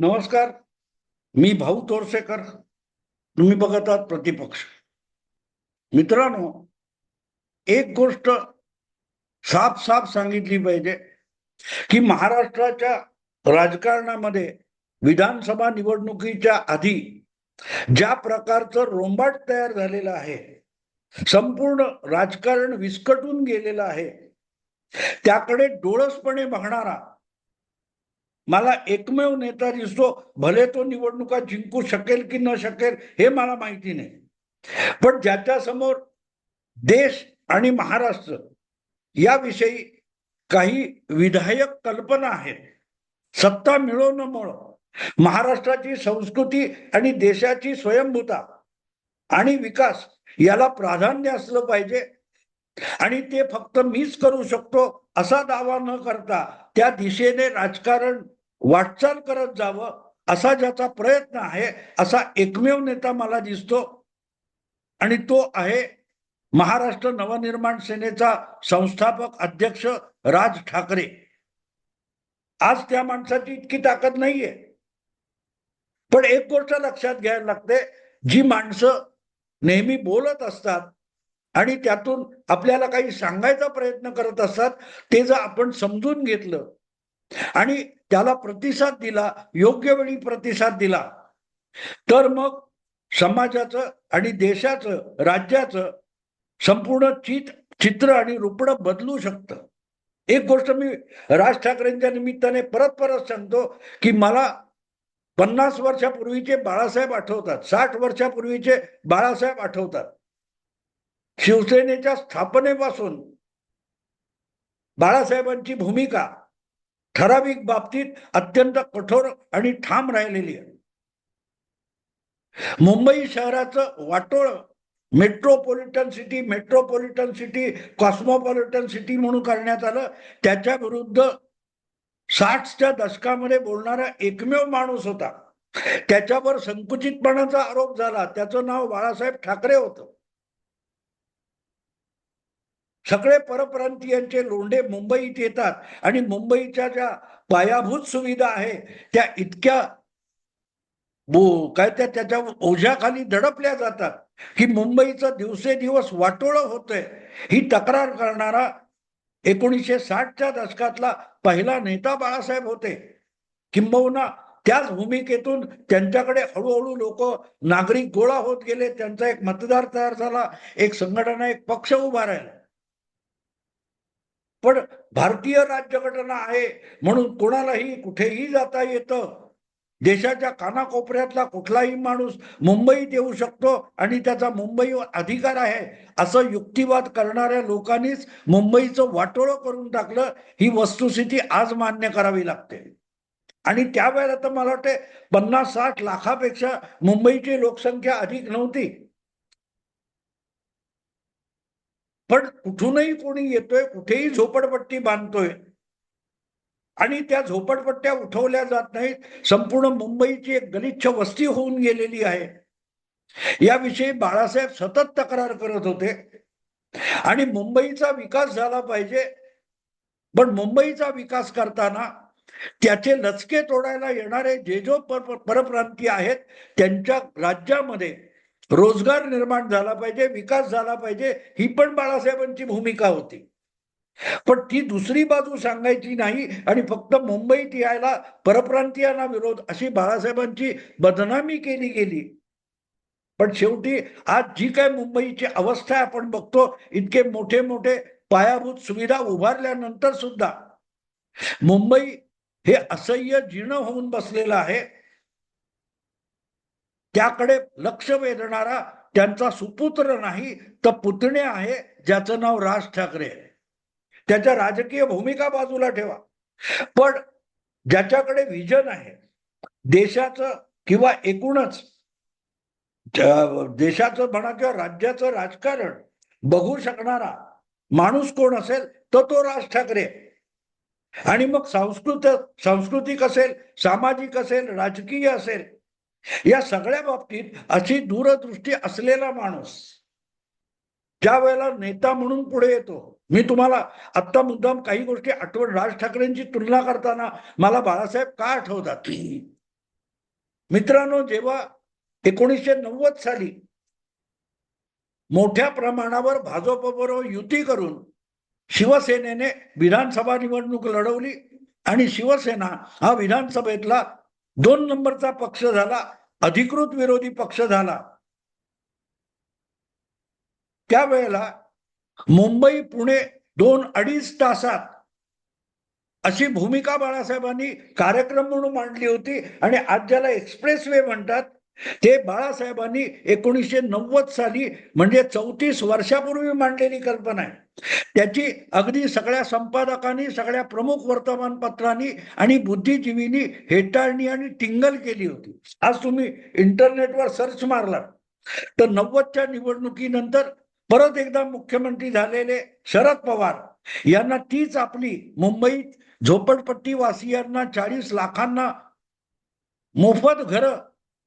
नमस्कार. मी भाऊ तोरसेकर. तुम्ही बघत आहात प्रतिपक्ष. मित्रांनो एक गोष्ट साफ साफ सांगितली पाहिजे की महाराष्ट्राच्या राजकारणामध्ये विधानसभा निवडणुकीच्या आधी ज्या प्रकारचं रोंबाट तयार झालेलं आहे संपूर्ण राजकारण विस्कटून गेलेलं आहे त्याकडे डोळसपणे बघणारा मला एकमेव नेता दिसतो भले तो निवडणुका जिंकू शकेल की न शकेल हे मला माहिती नाही. पण ज्याच्या समोर देश आणि महाराष्ट्र याविषयी काही विधायक कल्पना आहेत सत्ता मिळवण्यामुळं महाराष्ट्राची संस्कृती आणि देशाची स्वयंभूता आणि विकास याला प्राधान्य असलं पाहिजे. आणि ते फक्त मीच करू शकतो असा दावा न करता त्या दिशेने राजकारण वाटचाल करत जावं असा ज्याचा प्रयत्न आहे असा एकमेव नेता मला दिसतो. आणि तो आहे महाराष्ट्र नवनिर्माण सेनेचा संस्थापक अध्यक्ष राज ठाकरे. आज त्या माणसाची इतकी ताकद नाहीये. पण एक गोष्ट लक्षात घ्यायला लागते जी माणसं नेहमी बोलत असतात आणि त्यातून आपल्याला काही सांगायचा प्रयत्न करत असतात ते जर आपण समजून घेतलं आणि त्याला प्रतिसाद दिला योग्य वेळी प्रतिसाद दिला. तर मग समाजाचं आणि देशाचं राज्याचं संपूर्ण चित चित्र आणि रुपडं बदलू शकतं. एक गोष्ट मी राज ठाकरेंच्या निमित्ताने परत परत सांगतो की मला पन्नास वर्षापूर्वीचे बाळासाहेब आठवतात साठ वर्षापूर्वीचे बाळासाहेब आठवतात. शिवसेनेच्या स्थापनेपासून बाळासाहेबांची भूमिका ठराविक बाबतीत अत्यंत कठोर आणि ठाम राहिलेली आहे. मुंबई शहराचं वाटोळ metropolitan city metropolitan city cosmopolitan city म्हणून करण्यात आलं. त्याच्या विरुद्ध साठच्या दशकामध्ये बोलणारा एकमेव माणूस होता. त्याच्यावर संकुचितपणाचा आरोप झाला. त्याचं नाव बाळासाहेब ठाकरे होतं. सगळे परप्रांतीयांचे लोंढे मुंबईत येतात आणि मुंबईच्या ज्या पायाभूत सुविधा आहे त्या इतक्या बो- काय त्या त्याच्या ओझ्याखाली दडपल्या जातात की मुंबईचं दिवसेदिवस वाटोळं होतंय. ही तक्रार करणारा एकोणीसशे साठच्या दशकातला पहिला नेता बाळासाहेब होते. किंबहुना त्याच भूमिकेतून त्यांच्याकडे हळूहळू लोक नागरिक गोळा होत गेले त्यांचा एक मतदार तयार झाला एक संघटना एक पक्ष उभा राहिला. पण भारतीय राज्यघटना आहे म्हणून कोणालाही कुठेही जाता येतं. देशाच्या कानाकोपऱ्यातला कुठलाही माणूस मुंबईत येऊ शकतो आणि त्याचा मुंबईवर अधिकार आहे असं युक्तिवाद करणाऱ्या लोकांनीच मुंबईचं वाटोळं करून टाकलं. ही वस्तुस्थिती आज मान्य करावी लागते. आणि त्यावेळेला तर मला वाटते पन्नास साठ लाखापेक्षा मुंबईची लोकसंख्या अधिक नव्हती. पण कुठूनही कोणी येतोय कुठेही झोपडपट्टी बांधतोय आणि त्या झोपडपट्ट्या उठवल्या जात नाहीत संपूर्ण मुंबईची एक गलिच्छ वस्ती होऊन गेलेली आहे. याविषयी बाळासाहेब सतत तक्रार करत होते. आणि मुंबईचा विकास झाला पाहिजे. पण मुंबईचा विकास करताना त्याचे लचके तोडायला येणारे जे जो पर परप्रांतीय आहेत त्यांच्या राज्यामध्ये रोजगार निर्माण झाला पाहिजे विकास झाला पाहिजे ही पण बाळासाहेबांची भूमिका होती. पण ती दुसरी बाजू सांगायची नाही आणि फक्त मुंबईत यायला परप्रांतीयांना विरोध अशी बाळासाहेबांची बदनामी केली गेली. पण शेवटी आज जी काय मुंबईची अवस्था आपण बघतो इतके मोठे मोठे पायाभूत सुविधा उभारल्यानंतर सुद्धा मुंबई हे असह्य जीर्ण होऊन बसलेलं आहे. त्याकडे लक्ष वेधणारा त्यांचा सुपुत्र नाही तर पुतणे आहे ज्याचं नाव राज ठाकरे आहे. त्याच्या राजकीय भूमिका बाजूला ठेवा. पण ज्याच्याकडे विजन आहे देशाचं किंवा एकूणच देशाचं म्हणा किंवा राज्याचं राजकारण बघू शकणारा माणूस कोण असेल तर तो राज ठाकरे आणि मग सांस्कृत सांस्कृतिक असेल सामाजिक असेल राजकीय असेल या सगळ्या बाबतीत अशी दूरदृष्टी असलेला माणूस ज्या वेळेला नेता म्हणून पुढे येतो मी तुम्हाला आत्ता मुद्दाम काही गोष्टी आठवण राज ठाकरेंची तुलना करताना मला बाळासाहेब का आठवतात? मित्रांनो जेव्हा एकोणीसशे नव्वद साली मोठ्या प्रमाणावर भाजपबरोबर युती करून शिवसेनेने विधानसभा निवडणूक लढवली आणि शिवसेना हा विधानसभेतला दोन नंबरचा पक्ष झाला अधिकृत विरोधी पक्ष झाला. त्यावेळेला मुंबई पुणे दोन अडीच तासात अशी भूमिका बाळासाहेबांनी कार्यक्रम म्हणून मांडली होती आणि आज ज्याला एक्सप्रेस वे म्हणतात ते बाळासाहेबांनी एकोणीसशे नव्वद साली म्हणजे चौतीस वर्षापूर्वी मांडलेली कल्पना आहे. त्याची अगदी सगळ्या संपादकांनी सगळ्या प्रमुख वर्तमानपत्रांनी आणि बुद्धिजीवींनी हेटाळणी आणि टिंगल केली होती. आज तुम्ही इंटरनेटवर सर्च मारला तर नव्वदच्या निवडणुकीनंतर परत एकदा मुख्यमंत्री झालेले शरद पवार यांना तीच आपली मुंबईत झोपडपट्टी वासियांना चाळीस लाखांना मोफत घरं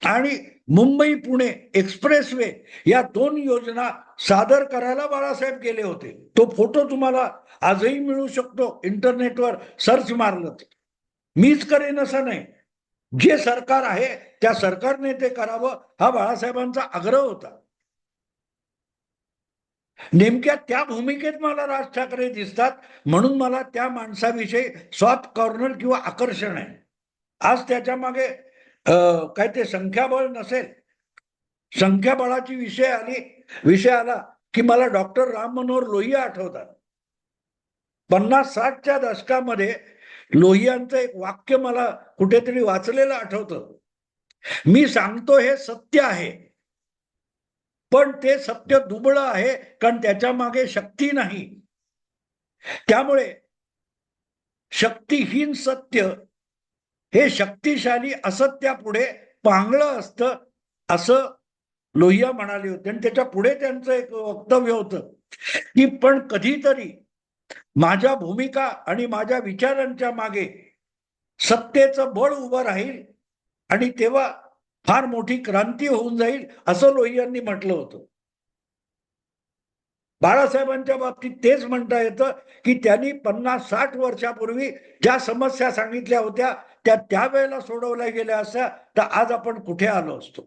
आणि मुंबई पुणे एक्सप्रेसवे या दोन योजना सादर करायला बाळासाहेब गेले होते. तो फोटो तुम्हाला आजही मिळू शकतो. इंटरनेटवर सर्च मारलं मीच करेन असं नाही. जे सरकार आहे त्या सरकारने ते करावं हा बाळासाहेबांचा आग्रह होता. नेमक्या त्या भूमिकेत मला राज ठाकरे दिसतात म्हणून मला त्या माणसाविषयी सॉफ्ट कॉर्नर किंवा आकर्षण आहे. आज त्याच्यामागे काय ते संख्याबळ नसेल. संख्याबळाची विषय आली विषय आला की मला डॉक्टर राम मनोहर लोहिया आठवतात. पन्नास साठच्या दशकामध्ये लोहियांचं एक वाक्य मला कुठेतरी वाचलेलं आठवतं. मी सांगतो हे सत्य आहे. पण ते सत्य दुबळं आहे कारण त्याच्यामागे शक्ती नाही. त्यामुळे शक्तीहीन सत्य हे शक्तिशाली असत्यापुढे पांगळं असतं असं लोहिया म्हणाले होते. आणि त्याच्या पुढे त्यांचं एक वक्तव्य होतं की पण कधीतरी माझ्या भूमिका आणि माझ्या विचारांच्या मागे सत्तेचं बळ उभं राहील आणि तेव्हा फार मोठी क्रांती होऊन जाईल असं लोहियांनी म्हटलं होतं. बाळासाहेबांच्या बाबतीत तेच म्हणता येतं की त्यांनी पन्नास साठ वर्षापूर्वी ज्या समस्या सांगितल्या होत्या त्या त्यावेळेला सोडवल्या गेल्या असत्या तर आज आपण कुठे आलो असतो?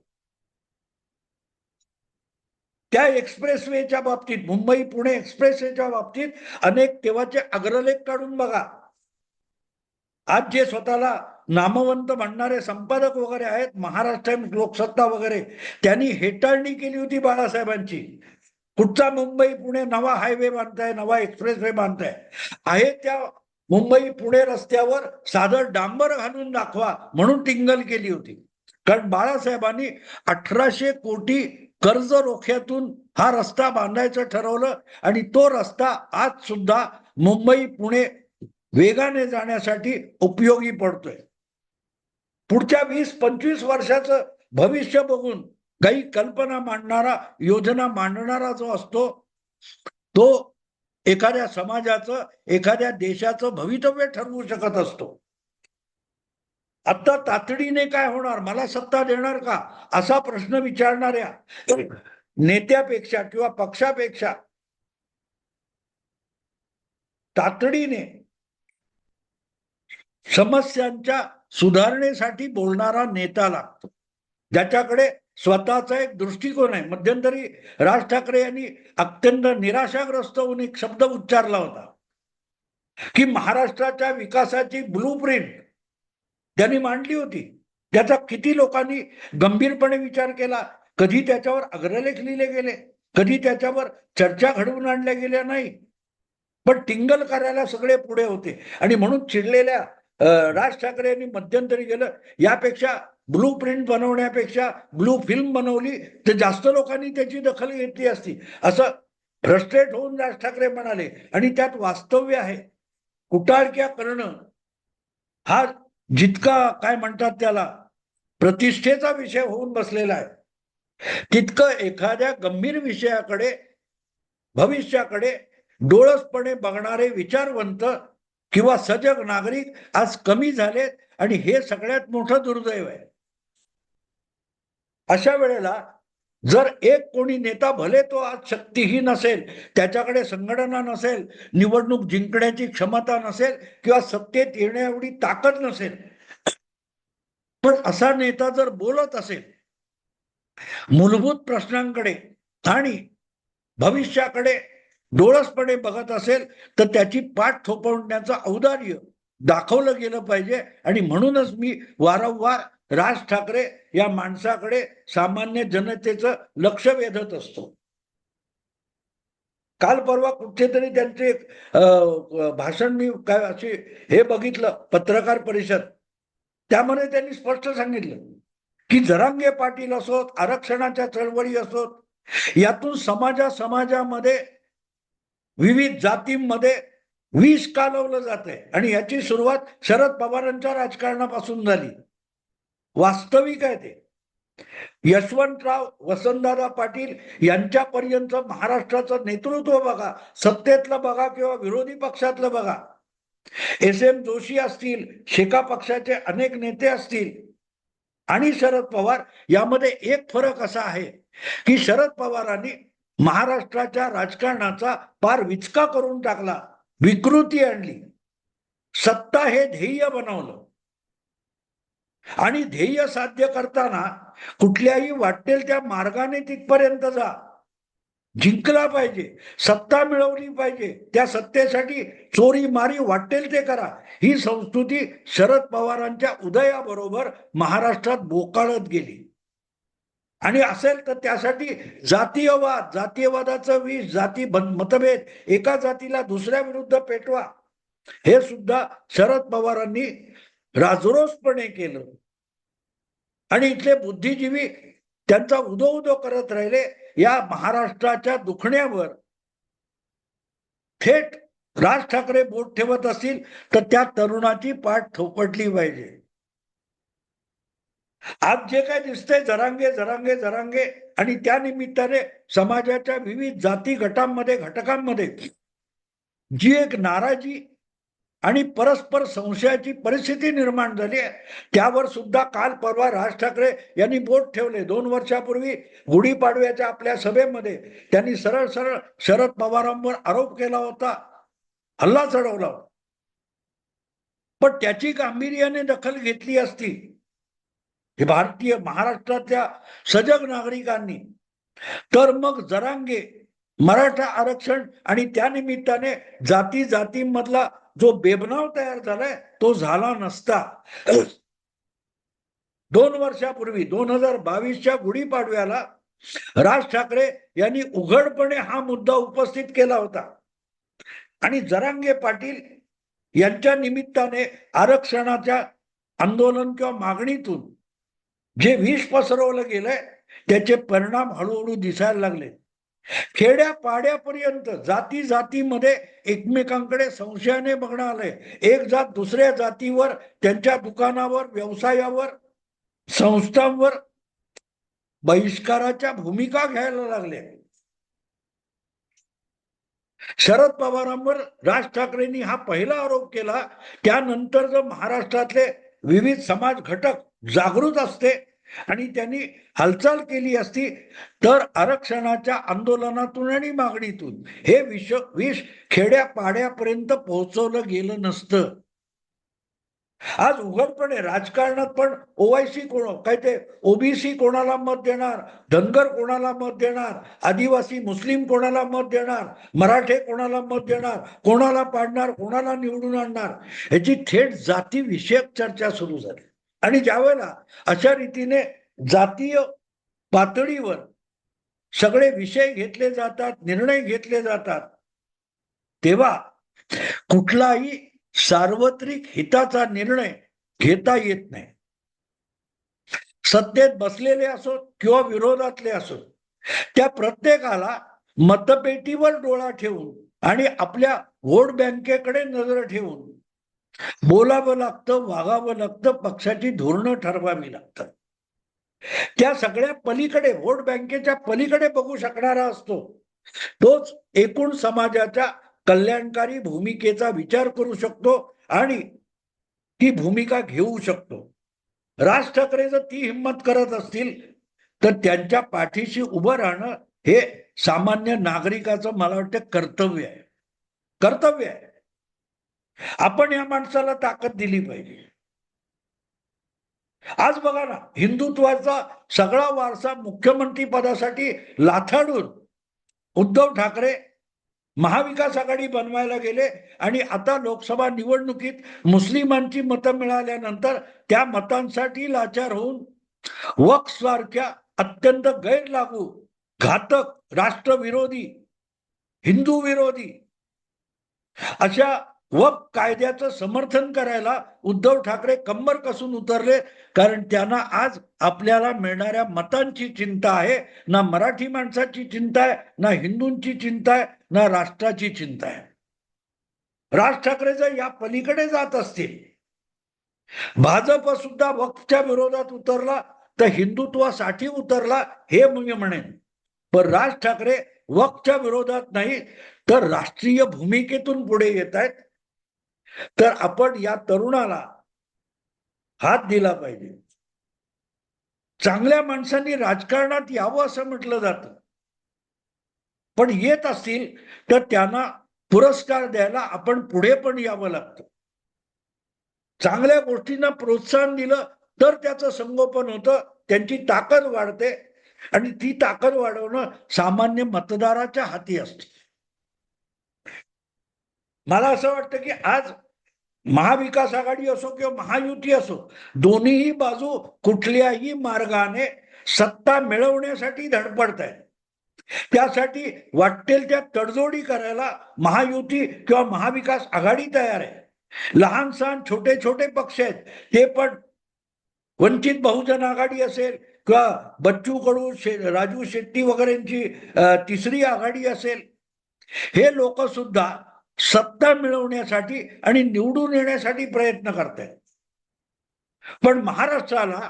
त्या एक्सप्रेसवेच्या बाबतीत मुंबई पुणे एक्सप्रेसवेच्या बाबतीत अनेक तेव्हाचे अग्रलेख काढून बघा. आज जे स्वतःला नामवंत म्हणणारे संपादक वगैरे आहेत महाराष्ट्र लोकसत्ता वगैरे त्यांनी हेटाळणी केली होती बाळासाहेबांची. कुठचा मुंबई पुणे नवा हायवे बांधताय नवा एक्सप्रेसवे बांधताय? आहे त्या मुंबई पुणे रस्त्यावर साधं डांबर घालून दाखवा म्हणून टिंगल केली होती. कारण बाळासाहेबांनी अठराशे कोटी कर्ज रोख्यातून हा रस्ता बांधायचं ठरवलं आणि तो रस्ता आज सुद्धा मुंबई पुणे वेगाने जाण्यासाठी उपयोगी पडतोय. पुढच्या वीस पंचवीस वर्षाचं भविष्य बघून काही कल्पना मांडणारा योजना मांडणारा जो असतो तो एखाद्या समाजाचं एखाद्या देशाचं भवितव्य ठरवू शकत असतो. आता तातडीने काय होणार? मला सत्ता देणार का? असा प्रश्न विचारणाऱ्या नेत्यापेक्षा किंवा पक्षापेक्षा तातडीने समस्यांच्या सुधारणेसाठी बोलणारा नेता लागतो. ज्याच्याकडे स्वतःचा एक दृष्टिकोन आहे. मध्यंतरी राज ठाकरे यांनी अत्यंत निराशाग्रस्त होऊन एक शब्द उच्चारला होता की महाराष्ट्राच्या विकासाची ब्लू प्रिंट त्यांनी मांडली होती. त्याचा किती लोकांनी गंभीरपणे विचार केला कधी त्याच्यावर अग्रलेख लिहिले गेले कधी त्याच्यावर चर्चा घडवून आणल्या गेल्या नाही. पण टिंगल करायला सगळे पुढे होते. आणि म्हणून चिडलेल्या राज ठाकरे यांनी मध्यंतरी गेलं. यापेक्षा ब्लू प्रिंट बनवण्यापेक्षा ब्लू फिल्म बनवली तर जास्त लोकांनी त्याची दखल घेतली असती. असं फ्रस्ट्रेट होऊन राज ठाकरे म्हणाले. आणि त्यात वास्तव्य आहे. कुटाळक्या करणं हा जितका काय म्हणतात त्याला प्रतिष्ठेचा विषय होऊन बसलेला आहे. तितकं एखाद्या गंभीर विषयाकडे भविष्याकडे डोळसपणे बघणारे विचारवंत किंवा सजग नागरिक आज कमी झालेत आणि हे सगळ्यात मोठं दुर्दैव आहे. अशा वेळेला जर एक कोणी नेता भले तो आज शक्तीहीन नसेल त्याच्याकडे संघटना नसेल निवडणूक जिंकण्याची क्षमता नसेल किंवा सत्तेत येण्या एवढी ताकद नसेल पण असा नेता जर बोलत असेल मूलभूत प्रश्नांकडे आणि भविष्याकडे डोळसपणे बघत असेल तर त्याची पाठ थोपवण्याचं औदार्य दाखवलं गेलं पाहिजे. आणि म्हणूनच मी वारंवार राज ठाकरे या माणसाकडे सामान्य जनतेचं लक्ष वेधत असतो. काल परवा कुठेतरी त्यांचे भाषण मी काय अशी हे बघितलं पत्रकार परिषद. त्यामध्ये त्यांनी स्पष्ट सांगितलं की जरांगे पाटील असोत आरक्षणाच्या चळवळी असोत यातून समाजा समाजामध्ये विविध जातींमध्ये विष कालवलं जात आहे आणि याची सुरुवात शरद पवारांच्या राजकारणापासून झाली. वास्तविक आहे ते. यशवंतराव वसंतदादा पाटील यांच्यापर्यंत महाराष्ट्राचं नेतृत्व बघा सत्तेतलं बघा किंवा विरोधी पक्षातलं बघा. एस एम जोशी असतील शेका पक्षाचे अनेक नेते असतील आणि शरद पवार यामध्ये एक फरक असा आहे की शरद पवारांनी महाराष्ट्राच्या राजकारणाचा पार विचका करून टाकला विकृती आणली सत्ता हे ध्येय बनवलं. आणि ध्येय साध्य करताना कुठल्याही वाटेल त्या मार्गाने तिथपर्यंत जा. जिंकला पाहिजे सत्ता मिळवली पाहिजे त्या सत्तेसाठी चोरी मारी वाटेल ते करा. ही संस्कृती शरद पवारांच्या उदयाबरोबर महाराष्ट्रात बोकाळत गेली. आणि असेल तर त्यासाठी जातीयवाद जातीयवादाचं विष जाती मतभेद एका जातीला दुसऱ्या विरुद्ध पेटवा. हे सुद्धा शरद पवारांनी राजरोसपणे केलं. आणि इथले बुद्धिजीवी त्यांचा उदो उदो करत राहिले या महाराष्ट्राच्या दुखण्यावर. थेट राज ठाकरे बोट ठेवत असतील तर त्या तरुणाची पाठ थोपटली पाहिजे. आज जे काय दिसतंय जरांगे जरांगे जरांगे आणि त्या निमित्ताने समाजाच्या विविध जाती गटांमध्ये घटकांमध्ये जी एक नाराजी आणि परस्पर संशयाची परिस्थिती निर्माण झाली आहे. त्यावर सुद्धा काल परवा राज ठाकरे यांनी बोट ठेवले. दोन वर्षापूर्वी गुढीपाडव्याच्या आपल्या सभेमध्ये त्यांनी सरळ सरळ शरद पवारांवर आरोप केला होता. हल्ला चढवला होता. पण त्याची गांभीर्याने दखल घेतली असती. हे भारतीय महाराष्ट्रातल्या सजग नागरिकांनी. तर मग जरांगे मराठा आरक्षण आणि त्यानिमित्ताने जाती जातीमधला जो बेबनाव तयार झालाय तो झाला नसता. दोन वर्षापूर्वी दोन हजार बावीसच्या गुढीपाडव्याला राज ठाकरे यांनी उघडपणे हा मुद्दा उपस्थित केला होता. आणि जरांगे पाटील यांच्या निमित्ताने आरक्षणाच्या आंदोलन किंवा मागणीतून जे विष पसरवलं गेलंय त्याचे परिणाम हळूहळू दिसायला लागले खेड्या पाड्यापर्यंत जाती जातीमध्ये एकमेकांकडे संशयाने बघणं आलंय. एक जात दुसऱ्या जातीवर त्यांच्या दुकानावर व्यवसायावर संस्थांवर बहिष्काराच्या भूमिका घ्यायला लागल्या शरद पवारांवर राज ठाकरेंनी हा पहिला आरोप केला. त्यानंतर जर महाराष्ट्रातले विविध समाज घटक जागृत असते आणि त्यांनी हालचाल केली असती तर आरक्षणाच्या आंदोलनातून आणि मागणीतून हे विष विष खेड्या पाड्यापर्यंत पोहोचवलं गेलं नसतं. आज उघडपणे राजकारणात पण ओवायसी कोण काय ते ओबीसी कोणाला मत देणार धनगर कोणाला मत देणार आदिवासी मुस्लिम कोणाला मत देणार मराठे कोणाला मत देणार कोणाला पाडणार कोणाला निवडून आणणार ह्याची थेट जाती विषयक चर्चा सुरू झाली. आणि ज्यावेळेला अशा रीतीने जातीय पातळीवर सगळे विषय घेतले जातात निर्णय घेतले जातात तेव्हा कुठलाही सार्वत्रिक हिताचा निर्णय घेता येत नाही. सत्तेत बसलेले असोत किंवा विरोधातले असोत त्या प्रत्येकाला मतपेटीवर डोळा ठेवून आणि आपल्या वोट बँकेकडे नजर ठेवून बोलावं लागतं वागावं लागतं पक्षाची धोरणं ठरवावी लागतात. त्या सगळ्या पलीकडे वोट बँकेच्या पलीकडे बघू शकणारा असतो. तोच एकूण समाजाच्या कल्याणकारी भूमिकेचा विचार करू शकतो आणि ती भूमिका घेऊ शकतो. राज ठाकरे जर ती हिंमत करत असतील तर त्यांच्या पाठीशी उभं राहणं हे सामान्य नागरिकाचं मला वाटतं कर्तव्य आहे. कर्तव्य आहे. आपण या माणसाला ताकद दिली पाहिजे. आज बघा ना हिंदुत्वाचा सगळा वारसा मुख्यमंत्री पदासाठी लाथाडून उद्धव ठाकरे महाविकास आघाडी बनवायला गेले आणि आता लोकसभा निवडणुकीत मुस्लिमांची मतं मिळाल्यानंतर त्या मतांसाठी लाचार होऊन वक्फ सारख्या अत्यंत गैरलागू घातक राष्ट्रविरोधी हिंदू विरोधी अशा व कायद्याचं समर्थन करायला उद्धव ठाकरे कंबर कसून उतरले कारण त्यांना आज आपल्याला मिळणाऱ्या मतांची चिंता आहे ना मराठी माणसाची चिंता आहे ना हिंदूंची चिंता आहे ना राष्ट्राची चिंता आहे. राज ठाकरे जर या पलीकडे जात असतील भाजप सुद्धा वक्फच्या विरोधात उतरला तर हिंदुत्वासाठी उतरला हे मी म्हणेन. पण राज ठाकरे वक्फच्या विरोधात नाही तर राष्ट्रीय भूमिकेतून पुढे येत आहेत तर आपण या तरुणाला हात दिला पाहिजे. चांगल्या माणसांनी राजकारणात यावं असं म्हटलं जातं. पण येत असतील तर त्यांना पुरस्कार द्यायला आपण पुढे पण यावं लागतं. चांगल्या गोष्टींना प्रोत्साहन दिलं तर त्याचं संगोपन होतं त्यांची ताकद वाढते आणि ती ताकद वाढवणं सामान्य मतदाराच्या हाती असते. मला असं वाटतं की आज महाविकास आघाडी असो किंवा महायुती असो दोन्हीही बाजू कुठल्याही मार्गाने सत्ता मिळवण्यासाठी धडपडत आहे त्यासाठी वाटेल त्या तडजोडी करायला महायुती किंवा महाविकास आघाडी तयार आहे. लहान सहान छोटे छोटे पक्ष आहेत ते पण वंचित बहुजन आघाडी असेल किंवा बच्चू कडू शे राजू शेट्टी वगैरेंची तिसरी आघाडी असेल हे लोक सुद्धा सत्ता मिळवण्यासाठी आणि निवडून येण्यासाठी प्रयत्न करतायत पण महाराष्ट्राला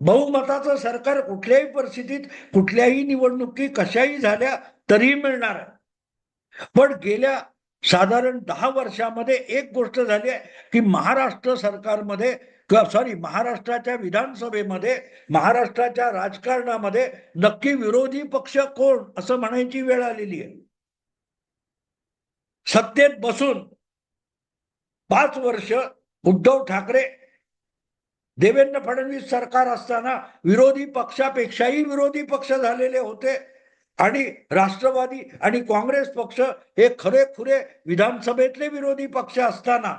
बहुमताचं सरकार कुठल्याही परिस्थितीत कुठल्याही निवडणुकी कशाही झाल्या तरी मिळणार आहे. पण गेल्या साधारण दहा वर्षामध्ये एक गोष्ट झाली आहे की महाराष्ट्र सरकारमध्ये किंवा सॉरी महाराष्ट्राच्या विधानसभेमध्ये महाराष्ट्राच्या राजकारणामध्ये नक्की विरोधी पक्ष कोण असं म्हणायची वेळ आलेली आहे. सत्तेत बसून पाच वर्ष उद्धव ठाकरे देवेंद्र फडणवीस सरकार असताना विरोधी पक्षापेक्षाही विरोधी पक्ष झालेले होते आणि राष्ट्रवादी आणि काँग्रेस पक्ष हे खरे खुरे विधानसभेतले विरोधी पक्ष असताना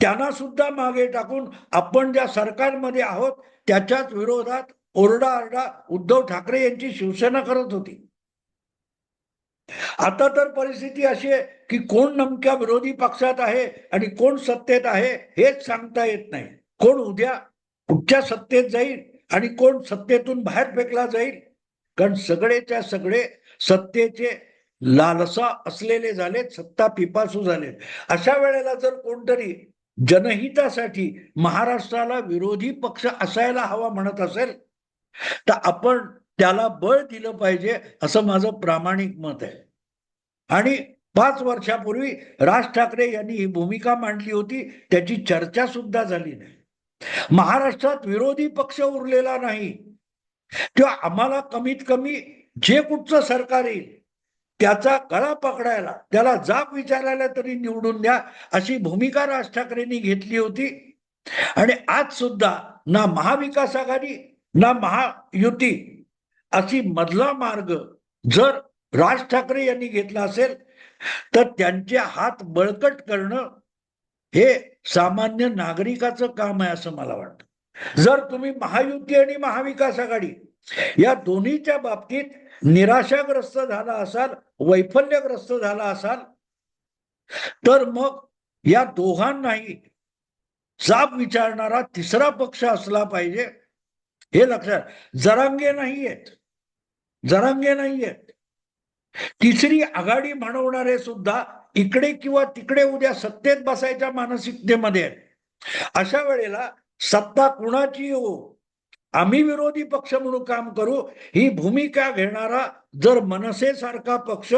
त्यांना सुद्धा मागे टाकून आपण ज्या सरकारमध्ये आहोत त्याच्याच विरोधात ओरडा आरडा उद्धव ठाकरे यांची शिवसेना करत होती. आता तर परिस्थिती अशी आहे की कोण नमक्या विरोधी पक्षात आहे आणि कोण सत्तेत आहे हेच सांगता येत नाही. कोण उद्या कुठच्या सत्तेत जाईल आणि कोण सत्तेतून बाहेर फेकला जाईल? कारण सगळेच्या सगळे सत्तेचे लालसा असलेले झालेत सत्ता पिपासू झालेत. अशा वेळेला जर कोणतरी जनहितासाठी महाराष्ट्राला विरोधी पक्ष असायला हवा म्हणत असेल तर आपण त्याला बळ दिलं पाहिजे असं माझं प्रामाणिक मत आहे. आणि पाच वर्षापूर्वी राज ठाकरे यांनी ही भूमिका मांडली होती त्याची चर्चा सुद्धा झाली नाही. महाराष्ट्रात विरोधी पक्ष उरलेला नाही. किंवा आम्हाला कमीत कमी जे कुठचं सरकार येईल त्याचा गळा पकडायला त्याला जाब विचारायला तरी निवडून द्या अशी भूमिका राज ठाकरेंनी घेतली होती. आणि आज सुद्धा ना महाविकास आघाडी ना महायुती अशी मधला मार्ग जर राज ठाकरे यांनी घेतला असेल तर त्यांचे हात बळकट करणं हे सामान्य नागरिकाचं काम आहे असं मला वाटतं. जर तुम्ही महायुती आणि महाविकास आघाडी या दोन्हीच्या बाबतीत निराशाग्रस्त झाला असाल वैफल्यग्रस्त झाला असाल तर मग या दोघांनाही जाब विचारणारा तिसरा पक्ष असला पाहिजे. हे लक्षात. जरांगे नाही आहेत जरांगे नाही आहेत तिसरी आघाडी म्हणवणारे सुद्धा इकडे किंवा तिकडे उद्या सत्तेत बसायच्या मानसिकतेमध्ये आहेत. अशा वेळेला सत्ता कुणाची हो? आम्ही विरोधी पक्ष म्हणून काम करू ही भूमिका घेणारा जर मनसेसारखा पक्ष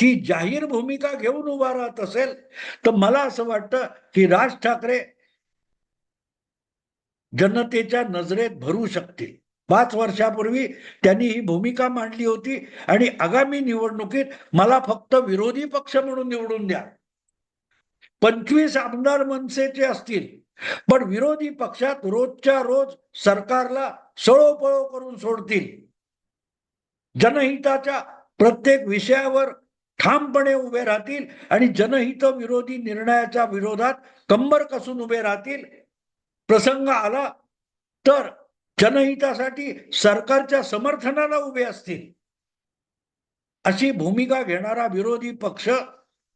ती जाहीर भूमिका घेऊन उभा राहत असेल तर मला असं वाटतं की राज ठाकरे जनतेच्या नजरेत भरू शकतील पाच वर्षापूर्वी त्यांनी ही भूमिका मांडली होती आणि आगामी निवडणुकीत मला फक्त विरोधी पक्ष म्हणून निवडून द्या. पंचवीस आमदार मनसेचे असतील पण विरोधी पक्षात रोजच्या रोज सरकारला सळोपळो करून सोडतील. जनहिताच्या प्रत्येक विषयावर ठामपणे उभे राहतील आणि जनहित विरोधी निर्णयाच्या विरोधात कंबर कसून उभे राहतील प्रसंग आला तर जनहितासाठी सरकारच्या समर्थनाला उभे असतील. अशी भूमिका घेणारा विरोधी पक्ष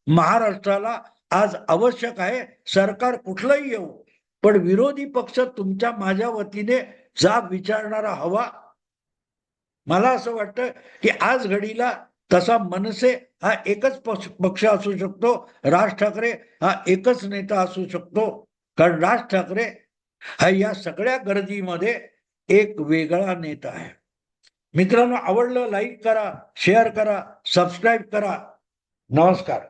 महाराष्ट्राला आज आवश्यक आहे. सरकार कुठलंही येऊ पण विरोधी पक्ष तुमच्या माझ्या वतीने जाब विचारणारा हवा. मला असं वाटतं की आज घडीला तसा मनसे हा एकच पक्ष पक्ष असू शकतो. राज ठाकरे हा एकच नेता असू शकतो. कारण राज ठाकरे हा या सगळ्या गर्दीमध्ये एक वेगळा नेता आहे. मित्रांनो आवडलं लाईक करा शेअर करा सबस्क्राईब करा. नमस्कार.